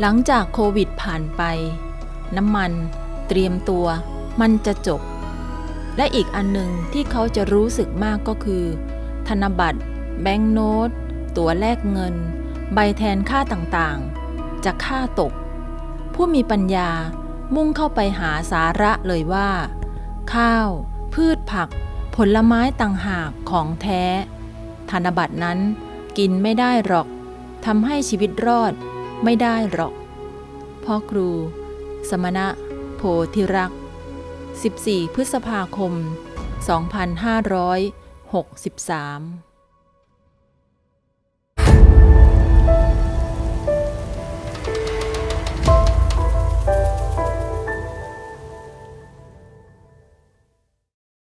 หลังจากโควิดผ่านไป น้ำมันเตรียมตัว มันจะจบ และอีกอันหนึ่งที่เขาจะรู้สึกมากก็คือ ธนบัตร แบงก์โน้ต ตั๋วแลกเงิน ใบแทนค่าต่างๆ จะค่าตก ผู้มีปัญญามุ่งเข้าไปหาสาระเลยว่า ข้าว พืชผัก ผลไม้ต่างหากของแท้ ธนบัตรนั้นกินไม่ได้หรอกทำให้ชีวิตรอด ไม่ได้หรอก พ่อครู สมณะ โพธิรัก 14 พฤษภาคม 2563